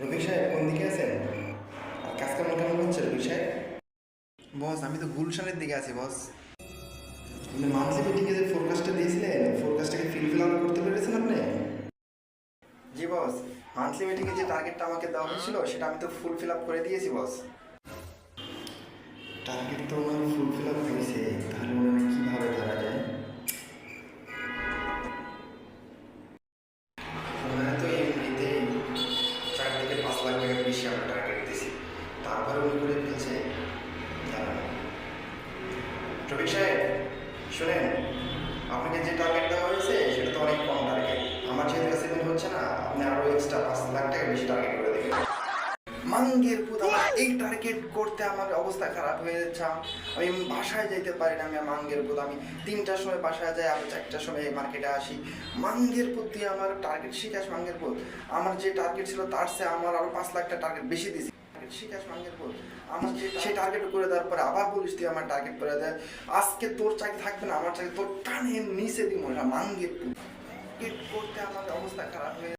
রফিক সাহেব কোন দিকে আছেন? আর কাজ কেমন কেমন হচ্ছে রফিক সাহেব? বস আমি তো গুলশানের দিকে আছি বস। আপনি মান্থলি মিটিংয়ে যে ফোরকাস্টটা দিয়েছিলেন ফোরকাস্টটাকে ফিল আপ করতে পেরেছেন আপনি? জি বস। মান্থলি মিটিংয়ে যে টার্গেটটা আমাকে দেওয়া হয়েছিল সেটা আমি তো ফুল ফিল আপ করে দিয়েছি বস। টার্গেট তো করে ফেলছে। সাহেব, শোনেন, আপনাকে যে টার্গেট দেওয়া হয়েছে, সেটা তো অনেক কম টার্গেট আমার যেহেতু হচ্ছে না, আপনি আরও এক্সট্রা পাঁচ লাখ টাকা বেশি টার্গেট করে দেবেন। মাঙ্গের এই টার্গেট করতে আমার অবস্থা খারাপ হয়ে যাচ্ছে। আমি বাসায় যাইতে পারি না, আমি মাঙ্গের আমি তিনটার সময় বাসায় যাই, আমি চারটার সময় মার্কেটে আসি। মাঙ্গের দিয়ে আমার টার্গেট শিখাস মাঙ্গের আমার যে টার্গেট ছিল, তার চেয়ে আমার আরও পাঁচ লাখ টাকা টার্গেট বেশি আমার টার্গেট করে দেওয়ার পরে আবার বলিস তুই আমার টার্গেট করে দেয় আজকে তোর চাকরি থাকবে না, আমার তোর কানে নিচে দিব মাঙ্গের মাঙ্গে করতে আমার অবস্থা খারাপ হয়ে